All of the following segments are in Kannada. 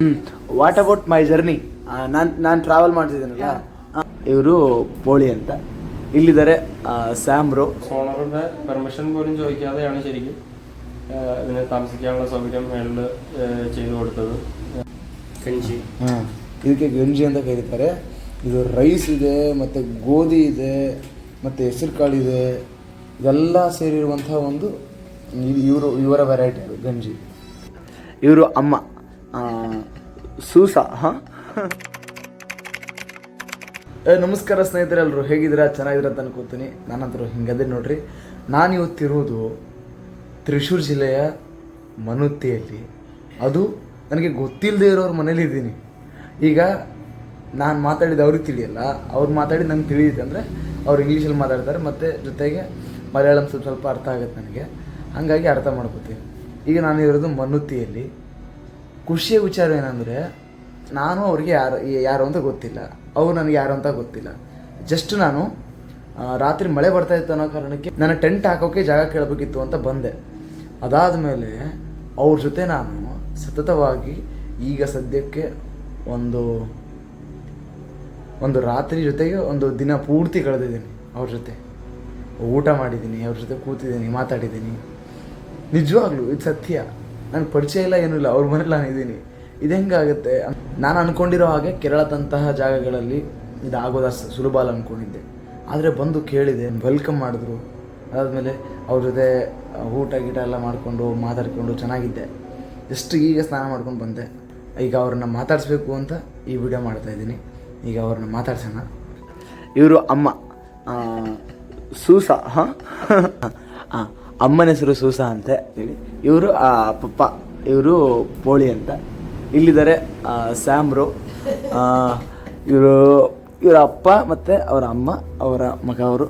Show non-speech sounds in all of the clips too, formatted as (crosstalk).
hmm what about my journey ನಾನು ನಾನು ಟ್ರಾವೆಲ್ ಮಾಡ್ತಿದ್ದೀನಲ್ಲ ಇವರು ಪೋಳಿ ಅಂತ ಇಲ್ಲಿದ್ದಾರೆ ಸ್ಯಾಮ್ ಬ್ರೋ ഓണറുടെ പെർമിഷൻ പോലും ചോദിക്കാതെയാണ് ശരിക്കും ആ, ഇതിന് താമസിക്കാനുള്ള സൗകര്യം മേളിൽ ചെയ്തു കൊടുത്തത് കഞ്ചി ಹಾಂ ಇದಕ್ಕೆ ಗಂಜಿ ಅಂತ ಕರೀತಾರೆ ಇದು ರೈಸ್ ಇದೆ ಮತ್ತು ಗೋಧಿ ಇದೆ ಮತ್ತು ಹೆಸರು ಕಾಳು ಇದೆ ಇದೆಲ್ಲ ಸೇರಿರುವಂತಹ ಒಂದು ಇವರು ಇವರ ವೆರೈಟಿ ಅದು ಗಂಜಿ ಇವರು ಅಮ್ಮ ಆ, ಸೂಸ, ಹಾಂ? ನಮಸ್ಕಾರ ಸ್ನೇಹಿತರೆ ಎಲ್ಲರೂ ಹೇಗಿದ್ದೀರಾ? ಚೆನ್ನಾಗಿದ್ದೀರಾ ಅಂತ ಅನ್ಕೋತೀನಿ. ನಾನಂತರೂ ಹಿಂಗದೆ ನೋಡ್ರಿ. ನಾನು ಇವತ್ತಿರೋದು ತ್ರಿಶೂರ್ ಜಿಲ್ಲೆಯ ಮನುತ್ತಿಯಲ್ಲಿ ಅದು ನನಗೆ ಗೊತ್ತಿಲ್ಲದೆ ಇರೋರ ಮನೇಲಿ ಇದ್ದೀನಿ ಈಗ ನಾನು ಮಾತಾಡಿದ ಅವ್ರಿಗೆ ತಿಳಿಯಲ್ಲ. ಅವ್ರು ಮಾತಾಡಿದ ನಂಗೆ ತಿಳಿಯುತ್ತೆ ಅಂದರೆ ಅವ್ರು ಇಂಗ್ಲೀಷಲ್ಲಿ ಮಾತಾಡ್ತಾರೆ. ಮತ್ತು ಜೊತೆಗೆ ಮಲಯಾಳಂ ಸ್ವಲ್ಪ ಸ್ವಲ್ಪ ಅರ್ಥ ಆಗುತ್ತೆ ನನಗೆ. ಹಾಗಾಗಿ ಅರ್ಥ ಮಾಡ್ಕೋತೀನಿ. ಈಗ ನಾನು ಇರೋದು ಮನುತ್ತಿಯಲ್ಲಿ ಖುಷಿಯ ವಿಚಾರ ಏನಂದರೆ, ನಾನು ಅವ್ರಿಗೆ ಯಾರು ಯಾರು ಅಂತ ಗೊತ್ತಿಲ್ಲ. ಅವ್ರು ನನಗೆ ಯಾರು ಅಂತ ಗೊತ್ತಿಲ್ಲ. ಜಸ್ಟ್ ನಾನು ರಾತ್ರಿ ಮಳೆ ಬರ್ತಾ ಇತ್ತು ಅನ್ನೋ ಕಾರಣಕ್ಕೆ ನನ್ನ ಟೆಂಟ್ ಹಾಕೋಕೆ ಜಾಗ ಕೇಳಬೇಕಿತ್ತು ಅಂತ ಬಂದೆ. ಅದಾದ ಮೇಲೆ ಅವ್ರ ಜೊತೆ ನಾನು ಸತತವಾಗಿ ಈಗ ಸದ್ಯಕ್ಕೆ ಒಂದು ಒಂದು ರಾತ್ರಿ ಜೊತೆಗೆ ಒಂದು ದಿನ ಪೂರ್ತಿ ಕಳೆದಿದ್ದೀನಿ ಅವ್ರ ಜೊತೆ. ಊಟ ಮಾಡಿದ್ದೀನಿ, ಅವ್ರ ಜೊತೆ ಕೂತಿದ್ದೀನಿ, ಮಾತಾಡಿದ್ದೀನಿ. ನಿಜವಾಗ್ಲೂ, ಇದು ಸತ್ಯ. ನನಗೆ ಪರಿಚಯ ಇಲ್ಲ, ಏನೂ ಇಲ್ಲ. ಅವ್ರ ಮನೇಲಿ ನಾನು ಇದ್ದೀನಿ. ಇದು ಹೆಂಗಾಗುತ್ತೆ? ನಾನು ಅಂದ್ಕೊಂಡಿರೋ ಹಾಗೆ ಕೇರಳದಂತಹ ಜಾಗಗಳಲ್ಲಿ ಇದಾಗೋದ ಸುಲಭ ಅಲ್ಲ ಅಂದ್ಕೊಂಡಿದ್ದೆ ಆದರೆ ಬಂದು ಕೇಳಿದೆ ವೆಲ್ಕಮ್ ಮಾಡಿದ್ರು. ಅದಾದಮೇಲೆ ಅವ್ರ ಜೊತೆ ಊಟ ಗೀಟ ಎಲ್ಲ ಮಾಡಿಕೊಂಡು, ಮಾತಾಡ್ಕೊಂಡು ಚೆನ್ನಾಗಿದ್ದೆ. ಎಷ್ಟು ಈಗ ಸ್ನಾನ ಮಾಡ್ಕೊಂಡು ಬಂದೆ. ಈಗ ಅವ್ರನ್ನ ಮಾತಾಡಿಸ್ಬೇಕು ಅಂತ ಈ ವಿಡಿಯೋ ಮಾಡ್ತಾ ಇದ್ದೀನಿ. ಈಗ ಅವ್ರನ್ನ ಮಾತಾಡ್ಸೋಣ. ಇವರು ಅಮ್ಮ. ಸೂಸ, ಹಾಂ? ಹಾಂ ಅಮ್ಮನ ಹೆಸರು ಸೂಸ ಅಂತ ಹೇಳಿ ಇವರು ಪಪ್ಪ ಇವರು ಪೋಳಿ ಅಂತ ಇಲ್ಲಿದ್ದಾರೆ ಆ, ಸ್ಯಾಮ್ ಬ್ರೋ ಇವರು ಇವರ ಅಪ್ಪ ಮತ್ತು ಅವರ ಅಮ್ಮ ಅವರ ಮಗ ಅವರು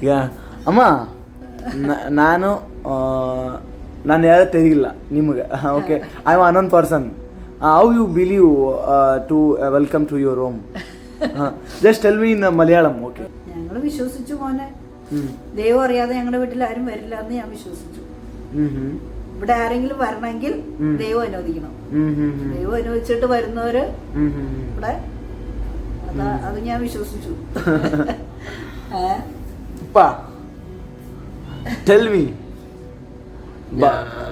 ಈಗ ಅಮ್ಮ ನ- ನಾನು ಆ, ನಾನು ಯಾರು ತೆಗಿಲ್ಲ ನಿಮಗೆ okay I am unknown person how you believe to welcome to your home just tell me in Malayalam okay ഞങ്ങൾ വിശ്വസിച്ചു മോനെ ദൈവം അറിയാതെ ഞങ്ങളുടെ വീട്ടിൽ ആരും വരില്ല എന്ന് ഞാൻ വിശ്വസിച്ചു. ഇവിടെ ആരെങ്കിലും വരണമെങ്കിൽ ദൈവം അനുവദിക്കണം. ദൈവം അനുവദിച്ചിട്ട് വരുന്നവര് ഇവിടെ അതാ ഞാൻ വിശ്വസിച്ചു. (laughs) ഏ? ടെൽ മീ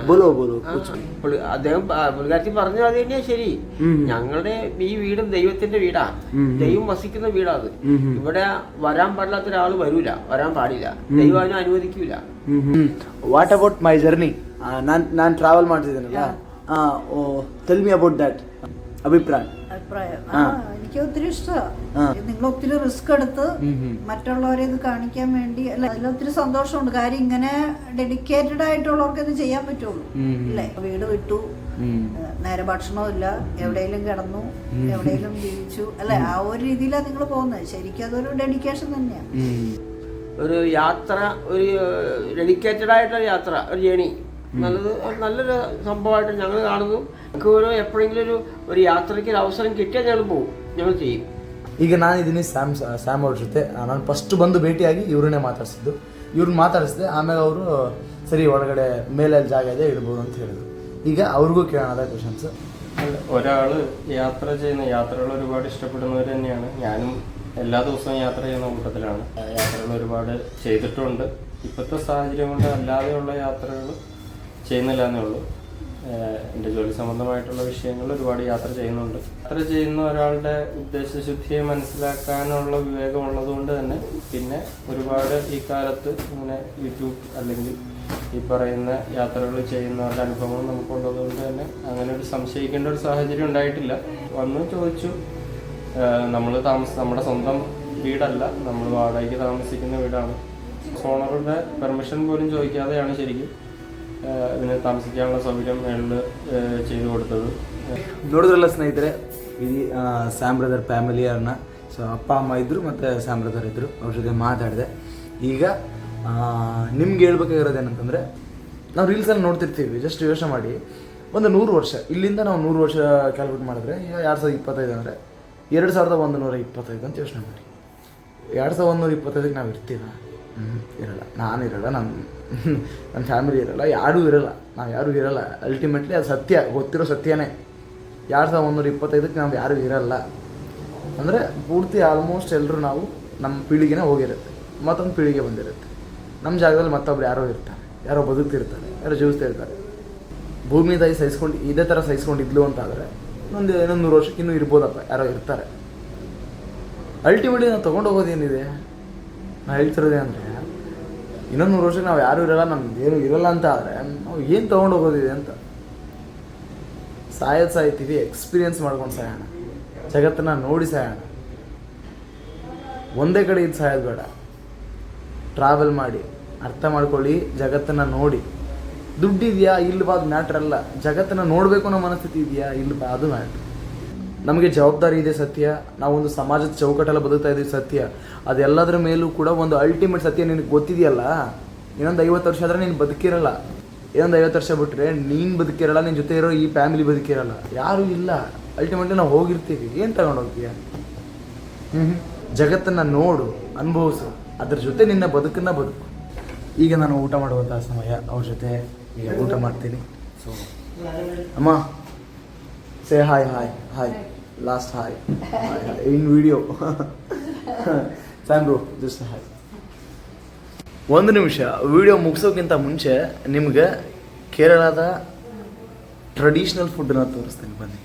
ബോലോ ബോലോ കുച്ച് പുള്ളി- അദ്ദേഹം പ- പുള്ളിക്കാരത്തി പറഞ്ഞു അത് തന്നെയാ ശരി ഉം. ഞങ്ങളുടെ ഈ വീടും ദൈവത്തിന്റെ വീടാ ഉം. ദൈവം വസിക്കുന്ന വീടാ അത് ഉം. ഇവിടെ വരാൻ പാടില്ലാത്ത ഒരാൾ വരൂല വരാൻ പാടില്ല ദൈവം അതിനെ അനുവദിക്കൂല ವಾಟ್ ಅಬೌಟ್ ಮೈ ಜರ್ನಿ ನಾನು ನಾನು ಟ್ರಾವೆಲ್ ಮಾಡ್ತಿದ್ದೀನಲ್ಲ ಟೆಲ್ ಮಿ ಅಬೌಟ್ ದ್ಯಾಟ್ ಅಭಿಪ್ರಾಯ അഭിപ്രായം ആ. ആ എനിക്ക് ഒത്തിരി ഇഷ്ടമാണ് നിങ്ങൾ ഒത്തിരി റിസ്ക് എടുത്ത്. മറ്റുള്ളവരെ ഇത് കാണിക്കാൻ വേണ്ടി അല്ല അതിൽ ഒത്തിരി സന്തോഷമുണ്ട്. കാര്യം ഇങ്ങനെ ഡെഡിക്കേറ്റഡ് ആയിട്ടുള്ളവർക്ക് ഇത് ചെയ്യാൻ പറ്റുള്ളൂ. അല്ലേ? വീട് വിട്ടു. നേരെ ഭക്ഷണവും ഇല്ല. എവിടെയെങ്കിലും കിടന്നു. എവിടെയെങ്കിലും ജീവിച്ചു. അല്ലെ? ആ ഒരു രീതിയിലാണ് നിങ്ങൾ പോകുന്നത്. ശരിക്കും അതൊരു ഡെഡിക്കേഷൻ തന്നെയാണ് ഒരു യാത്ര ഒരു ഡെഡിക്കേറ്റഡ് ആയിട്ടുള്ള യാത്ര ഒരു ജേണി നല്ലത് നല്ലൊരു സംഭവമായിട്ട് ഞങ്ങൾ കാണുന്നു. ഓരോ എപ്പോഴെങ്കിലും ഒരു ഒരു യാത്രയ്ക്ക് ഒരു അവസരം കിട്ടിയാൽ ഞങ്ങൾ പോകും. ഞങ്ങൾ ചെയ്യും ಈಗ ನಾನು ಇದೀನಿ ಸ್ಯಾಮ್ ಸ್ಯಾಮ್ ಅವ್ರ ಜೊತೆ ನಾನು ಫಸ್ಟ್ ಬಂದು ಭೇಟಿಯಾಗಿ ಇವ್ರನ್ನೇ ಮಾತಾಡ್ಸಿದ್ದು ಇವ್ರನ್ನ ಮಾತಾಡಿಸಿದೆ ಆಮೇಲೆ ಅವರು ಸರಿ ಒಳಗಡೆ ಮೇಲೆ ಅಲ್ಲಿ ಜಾಗ ಇದೆ ಇಡ್ಬೋದು ಅಂತ ಹೇಳಿದ್ರು ಈಗ ಅವ್ರಿಗೂ ಕೇಳೋಣ ಅದೇ ಕ್ವಶನ್ಸ್ ഒരാള് യാത്ര ചെയ്യുന്ന യാത്രകൾ ഒരുപാട് ഇഷ്ടപ്പെടുന്നവർ തന്നെയാണ് ഞാനും എല്ലാ ദിവസവും യാത്ര ചെയ്യുന്ന കൂട്ടത്തിലാണ് ആ, യാത്രകൾ ഒരുപാട് ചെയ്തിട്ടുണ്ട് ഇപ്പോഴത്തെ സാഹചര്യം കൊണ്ട് അല്ലാതെയുള്ള യാത്രകൾ ചെയ്യുന്നില്ല എന്നേ ഉള്ളൂ ഏഹ് എന്റെ ജോലി സംബന്ധമായിട്ടുള്ള വിഷയങ്ങൾ ഒരുപാട് യാത്ര ചെയ്യുന്നുണ്ട്. യാത്ര ചെയ്യുന്ന ഒരാളുടെ ഉദ്ദേശശുദ്ധിയെ മനസ്സിലാക്കാനുള്ള വിവേകമുള്ളത് കൊണ്ട് തന്നെ പിന്നെ ഒരുപാട് ഈ കാലത്ത് ഇങ്ങനെ യൂട്യൂബ് അല്ലെങ്കിൽ ഈ പറയുന്ന യാത്രകൾ ചെയ്യുന്നവരുടെ അനുഭവങ്ങൾ നമുക്കുള്ളത് കൊണ്ട് തന്നെ അങ്ങനെ ഒരു സംശയിക്കേണ്ട ഒരു സാഹചര്യം ഉണ്ടായിട്ടില്ല. വന്ന് ചോദിച്ചു നമ്മൾ താമസ നമ്മുടെ സ്വന്തം വീടല്ല നമ്മൾ വാടകയ്ക്ക് താമസിക്കുന്ന വീടാണ്. ഓണറുടെ പെർമിഷൻ പോലും ചോദിക്കാതെയാണ് ശരിക്കും ഇതിന് താമസിക്കാനുള്ള സൗകര്യം മേളിൽ ചെയ്തു കൊടുത്തത് ನೋಡಿದ್ರಲ್ಲ ಸ್ನೇಹಿತರೆ ಇದು ಸ್ಯಾಮ್ ಬ್ರದರ್ ಫ್ಯಾಮಿಲಿ ಅವ್ರನ್ನ ಸೊ ಅಪ್ಪ ಅಮ್ಮ ಇದ್ದರು ಮತ್ತು ಸ್ಯಾಮ್ ಬ್ರದರ್ ಇದ್ದರು ಅವ್ರ ಜೊತೆ ಮಾತಾಡಿದೆ ಈಗ ನಿಮ್ಗೆ ಹೇಳ್ಬೇಕಾಗಿರೋದು ಏನಂತಂದರೆ ನಾವು ರೀಲ್ಸಲ್ಲಿ ನೋಡ್ತಿರ್ತೀವಿ ಜಸ್ಟ್ ಯೋಚನೆ ಮಾಡಿ ಒಂದು ನೂರು ವರ್ಷ ಇಲ್ಲಿಂದ ನಾವು ನೂರು ವರ್ಷ ಕ್ಯಾಲ್ಕುಲೇಟ್ ಮಾಡಿದ್ರೆ ಈಗ ಎರಡು ಸಾವಿರದ ಇಪ್ಪತ್ತೈದು ಅಂದರೆ ಎರಡು ಸಾವಿರದ ಒಂದು ನೂರ ಇಪ್ಪತ್ತೈದು ಅಂತ ಯೋಚನೆ ಮಾಡಿ ಎರಡು ಸಾವಿರದ ಒಂದೂರ ಇಪ್ಪತ್ತೈದಕ್ಕೆ ನಾವು ಇರ್ತೀವ ಹ್ಞೂ ಇರಲ್ಲ. ನಾನು ಇರಲ್ಲ ನನ್ನ ನನ್ನ ಫ್ಯಾಮಿಲಿ ಇರಲ್ಲ, ಯಾರೂ ಇರಲ್ಲ. ನಾವು ಯಾರೂ ಇರಲ್ಲ. ಅಲ್ಟಿಮೇಟ್ಲಿ ಅದು ಸತ್ಯ, ಗೊತ್ತಿರೋ ಸತ್ಯನೇ. ಎರಡು ಸಾವಿರದ ಒಂದೂರ ಇಪ್ಪತ್ತೈದಕ್ಕೆ ನಾವು ಯಾರೂ ಇರಲ್ಲ. ಅಂದರೆ ಪೂರ್ತಿ ಆಲ್ಮೋಸ್ಟ್ ಎಲ್ಲರೂ ನಾವು ನಮ್ಮ ಪೀಳಿಗೆನೇ ಹೋಗಿರುತ್ತೆ. ಮತ್ತೊಂದು ಪೀಳಿಗೆ ಬಂದಿರುತ್ತೆ. ನಮ್ಮ ಜಾಗದಲ್ಲಿ ಮತ್ತೊಬ್ರು ಯಾರೋ ಇರ್ತಾರೆ. ಯಾರೋ ಬದುಕ್ತಿರ್ತಾರೆ. ಯಾರೋ ಜೀವಿಸ್ತಿರ್ತಾರೆ. ಭೂಮಿ ತಾಯಿ ಸಹಿಸ್ಕೊಂಡು, ಇದೇ ಥರ ಸಹಿಸ್ಕೊಂಡಿದ್ಲು ಅಂತಾದರೆ ಇನ್ನೊಂದು ಇನ್ನೊಂದು ನೂರು ವರ್ಷಕ್ಕೆ ಇನ್ನೂ ಇರ್ಬೋದಪ್ಪ. ಯಾರೋ ಇರ್ತಾರೆ. ಅಲ್ಟಿಮೇಟ್ಲಿ ನಾವು ತೊಗೊಂಡು ಹೋಗೋದೇನಿದೆ? ನಾನು ಹೇಳ್ತಿರೋದೆ ಅಂದರೆ, ಇನ್ನೊಂದು ಮೂರು ವರ್ಷಕ್ಕೆ ನಾವು ಯಾರೂ ಇರಲ್ಲ ನಮ್ಗೆ ಏನು ಇರಲ್ಲ ಅಂತ ಆದರೆ, ನಾವು ಏನು ತೊಗೊಂಡು ಹೋಗೋದಿದೆ ಅಂತ. ಸಾಯೋದು ಸಾಯ್ತೀವಿ ಎಕ್ಸ್ಪೀರಿಯನ್ಸ್ ಮಾಡ್ಕೊಂಡು ಸಾಯೋಣ. ಜಗತ್ತನ್ನ ನೋಡಿ ಸಾಯೋಣ. ಒಂದೇ ಕಡೆ ಇದು ಸಾಯೋದು ಬೇಡ. ಟ್ರಾವೆಲ್ ಮಾಡಿ, ಅರ್ಥ ಮಾಡ್ಕೊಳ್ಳಿ, ಜಗತ್ತನ್ನು ನೋಡಿ. ದುಡ್ಡಿದೆಯಾ, ಇಲ್ವಾ, ಅದು ಮ್ಯಾಟ್ರ್ ಅಲ್ಲ. ಜಗತ್ತನ್ನು ನೋಡಬೇಕು ಅನ್ನೋ ಮನಸ್ಥಿತಿ ಇದೆಯಾ, ಇಲ್ವಾ, ಅದು ಮ್ಯಾಟ್ರ್ ನಮಗೆ ಜವಾಬ್ದಾರಿ ಇದೆ ಸತ್ಯ. ನಾವೊಂದು ಸಮಾಜದ ಚೌಕಟ್ಟೆಲ್ಲ ಬದುಕ್ತಾ ಇದ್ದೀವಿ ಸತ್ಯ. ಅದೆಲ್ಲದರ ಮೇಲೂ ಕೂಡ ಒಂದು ಅಲ್ಟಿಮೇಟ್ ಸತ್ಯ ನಿನಗೆ ಗೊತ್ತಿದೆಯಲ್ಲ? ಇನ್ನೊಂದು ಐವತ್ತು ವರ್ಷ ಆದರೆ ನೀನು ಬದುಕಿರಲ್ಲ. ಇನ್ನೊಂದು ಐವತ್ತು ವರ್ಷ ಬಿಟ್ಟರೆ ನೀನು ಬದುಕಿರಲ್ಲ ನಿನ್ನ ಜೊತೆ ಇರೋ ಈ ಫ್ಯಾಮಿಲಿ ಬದುಕಿರಲ್ಲ. ಯಾರೂ ಇಲ್ಲ. ಅಲ್ಟಿಮೇಟ್ಲಿ ನಾವು ಹೋಗಿರ್ತೀವಿ. ಏನು ತಗೊಂಡು ಹೋಗ್ತೀಯ ಹ್ಞೂ ಜಗತ್ತನ್ನು ನೋಡು, ಅನುಭವಿಸು. ಅದ್ರ ಜೊತೆ ನಿನ್ನ ಬದುಕನ್ನ ಬದುಕು. ಈಗ ನಾನು ಊಟ ಮಾಡುವಂಥ ಸಮಯ ಅವ್ರ ಜೊತೆ ಈಗ ಊಟ ಮಾಡ್ತೀನಿ. ಸೊ ಅಮ್ಮ say hi hi hi last hi in video bro just hi ಒಂದು ನಿಮಿಷ ವಿಡಿಯೋ ಮುಗಿಸೋಕ್ಕಿಂತ ಮುಂಚೆ ನಿಮ್ಗೆ ಕೇರಳದ ಟ್ರೆಡಿಷ್ನಲ್ ಫುಡ್ನ ತೋರಿಸ್ತೀನಿ, ಬನ್ನಿ.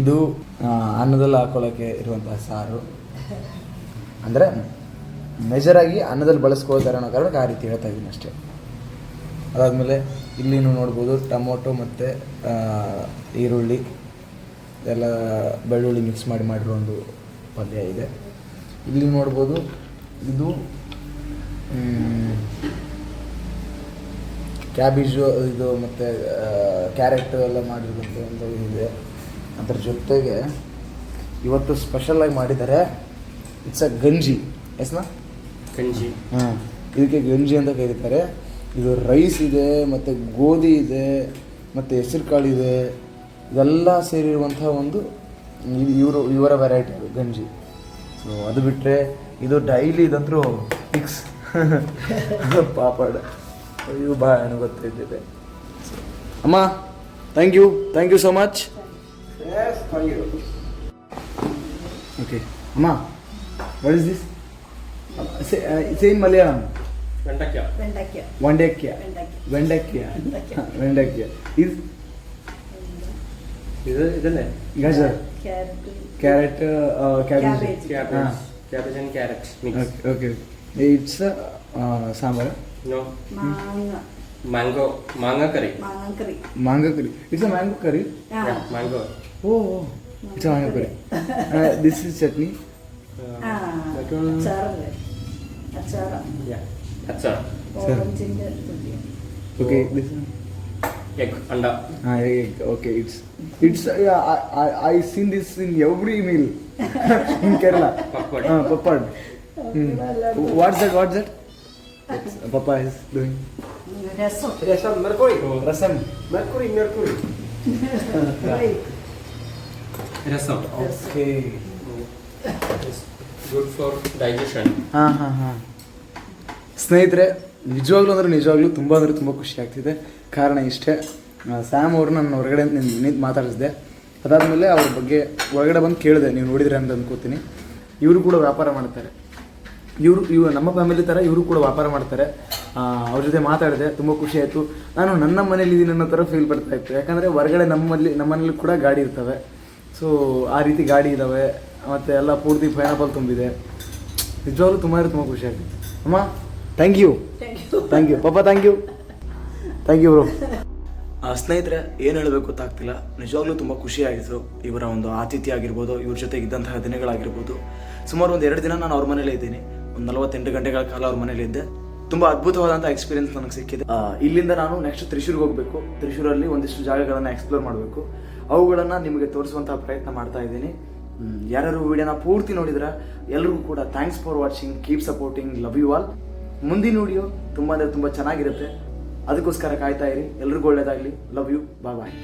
ಇದು ಅನ್ನದಲ್ಲಿ ಹಾಕೊಳ್ಳೋಕ್ಕೆ ಇರುವಂತಹ ಸಾರು. ಅಂದರೆ ಮೇಜರಾಗಿ ಅನ್ನದಲ್ಲಿ ಬಳಸ್ಕೊಳ್ತಾರೆ ಅನ್ನೋ ಕಾರಣಕ್ಕೆ ಆ ರೀತಿ ಹೇಳ್ತಾ ಇದ್ದೀನಿ ಅಷ್ಟೇ. ಅದಾದಮೇಲೆ ಇಲ್ಲಿ ನೀವು ನೋಡ್ಬೋದು ಟೊಮೊಟೊ ಮತ್ತು ಈರುಳ್ಳಿ ಎಲ್ಲ ಬೆಳ್ಳುಳ್ಳಿ ಮಿಕ್ಸ್ ಮಾಡಿ ಮಾಡಿರೋ ಒಂದು ಪಲ್ಯ ಇದೆ. ಇಲ್ಲಿ ನೋಡ್ಬೋದು ಇದು ಕ್ಯಾಬೇಜು ಇದು ಮತ್ತು ಕ್ಯಾರೆಟ್ ಎಲ್ಲ ಮಾಡಿರುವಂಥ ಒಂದು ಇದೆ. ಅದರ ಜೊತೆಗೆ ಇವತ್ತು ಸ್ಪೆಷಲಾಗಿ ಮಾಡಿದ್ದಾರೆ ಇಟ್ಸ್ ಅ ಗಂಜಿ ಎಸ್ನಾ ಗಂಜಿ. ಹಾಂ ಇದಕ್ಕೆ ಗಂಜಿ ಅಂತ ಕರೀತಾರೆ. ಇದು ರೈಸ್ ಇದೆ ಮತ್ತು ಗೋಧಿ ಇದೆ ಮತ್ತು ಹೆಸರು ಇದೆ ಇದೆಲ್ಲ ಸೇರಿರುವಂಥ ಒಂದು ಇದು ಇವರು ಇವರ ವೆರೈಟಿ ಗಂಜಿ. ಸೊ ಅದು ಬಿಟ್ಟರೆ ಇದು ಡೈಲಿ ಇದಂತರೂ ಫಿಕ್ಸ್ ಪಾಪಡ್. ಇವು ಭಾಳ ಗೊತ್ತಿದ್ದಿದೆ ಅಮ್ಮ thank you thank you so much okay ಅಮ್ಮ what is this same Malayalam. വെണ്ടയ്ക്ക. വെണ്ടയ്ക്ക. വെണ്ടയ്ക്ക. വെണ്ടയ്ക്ക. വെണ്ടയ്ക്ക. ഇത് ഇത് ഇതല്ലേ? ഗജർ carrot. Cabbage. Cabbage. And carrot mix. Okay it's sambar. No മാങ്ങ. മാംഗോ മാങ്ങ കറി മാങ്ങ curry it's a mango curry ah mango oh it's a mango curry this is chutney अच्छा sir okay this egg anda ah, egg okay it's it's uh, I, I i seen this in every meal in kerala pappad ah, pappad hmm. what's that what's that it's, uh, papa is doing rasam rasam mercury oh. rasam mercury mercury rasam okay good for digestion ha ha ha ಸ್ನೇಹಿತರೆ, ನಿಜವಾಗ್ಲೂ ಅಂದರೆ ನಿಜವಾಗ್ಲೂ ತುಂಬ ಅಂದರೆ ತುಂಬ ಖುಷಿ ಆಗ್ತಿದೆ. ಕಾರಣ ಇಷ್ಟೇ ಸ್ಯಾಮ್ ಅವ್ರನ್ನ ನಾನು ಹೊರಗಡೆ ನಿಂತು ನಿಂತು ಮಾತಾಡಿಸಿದೆ. ಅದಾದಮೇಲೆ ಅವ್ರ ಬಗ್ಗೆ ಹೊರಗಡೆ ಬಂದು ಕೇಳಿದೆ, ನೀವು ನೋಡಿದ್ರೆ ಅಂತ ಅಂದ್ಕೋತೀನಿ ಇವರು ಕೂಡ ವ್ಯಾಪಾರ ಮಾಡ್ತಾರೆ. ಇವರು ಇವ ನಮ್ಮ ಫ್ಯಾಮಿಲಿ ಥರ ಇವರು ಕೂಡ ವ್ಯಾಪಾರ ಮಾಡ್ತಾರೆ. ಅವ್ರ ಜೊತೆ ಮಾತಾಡಿದೆ, ತುಂಬ ಖುಷಿ ಆಯಿತು. ನಾನು ನನ್ನ ಮನೇಲಿ ಇದ್ದೀನಿ ಅನ್ನೋ ಥರ ಫೀಲ್ ಬರ್ತಾ ಇತ್ತು. ಯಾಕಂದರೆ ಹೊರಗಡೆ ನಮ್ಮಲ್ಲಿ, ನಮ್ಮನೇಲಿ ಕೂಡ ಗಾಡಿ ಇರ್ತವೆ. ಸೊ ಆ ರೀತಿ ಗಾಡಿ ಇದ್ದಾವೆ ಮತ್ತು ಎಲ್ಲ ಪೂರ್ತಿ ಪೈನಾಪಲ್ ತುಂಬಿದೆ. ನಿಜವಾಗ್ಲೂ ತುಂಬ ತುಂಬ ಖುಷಿ ಆಗ್ತಿತ್ತು. ಅಮ್ಮ? ಥ್ಯಾಂಕ್ ಯು ಥ್ಯಾಂಕ್ ಯು ಪಾಪ thank you thank you bro ಸ್ನೇಹಿತರೆ ಏನು ಹೇಳಬೇಕು ಗೊತ್ತಾಗ್ತಿಲ್ಲ. ನಿಜವಾಗ್ಲೂ ತುಂಬ ಖುಷಿಯಾಗಿತ್ತು. ಇವರ ಒಂದು ಆತಿಥ್ಯ ಆಗಿರ್ಬೋದು ಇವ್ರ ಜೊತೆ ಇದ್ದಂತಹ ದಿನಗಳಾಗಿರ್ಬೋದು. ಸುಮಾರು ಒಂದು ಎರಡು ದಿನ ನಾನು ಅವ್ರ ಮನೇಲೇ ಇದ್ದೀನಿ. ಒಂದು ನಲವತ್ತೆಂಟು ಗಂಟೆಗಳ ಕಾಲ ಅವ್ರ ಮನೇಲಿ ಇದ್ದೆ. ತುಂಬ ಅದ್ಭುತವಾದಂಥ ಎಕ್ಸ್ಪೀರಿಯನ್ಸ್ ನನಗೆ ಸಿಕ್ಕಿದೆ. ಇಲ್ಲಿಂದ ನಾನು ನೆಕ್ಸ್ಟ್ ತ್ರಿಶೂರ್ಗೆ ಹೋಗಬೇಕು. ತ್ರಿಶೂರಲ್ಲಿ ಒಂದಿಷ್ಟು ಜಾಗಗಳನ್ನು ಎಕ್ಸ್ಪ್ಲೋರ್ ಮಾಡಬೇಕು. ಅವುಗಳನ್ನು ನಿಮಗೆ ತೋರಿಸುವಂಥ ಪ್ರಯತ್ನ ಮಾಡ್ತಾ ಇದ್ದೀನಿ. ಯಾರ್ಯಾರು ವಿಡಿಯೋನ ಪೂರ್ತಿ ನೋಡಿದ್ರೆ ಎಲ್ರಿಗೂ ಕೂಡ thanks for watching keep supporting love you all ಮುಂದಿನ ವಿಡಿಯೋ ತುಂಬ ಅಂದರೆ ತುಂಬ ಚೆನ್ನಾಗಿರುತ್ತೆ. ಅದಕ್ಕೋಸ್ಕರ ಕಾಯ್ತಾ ಇರಿ. ಎಲ್ರಿಗೂ ಒಳ್ಳೇದಾಗಲಿ. Love you bye bye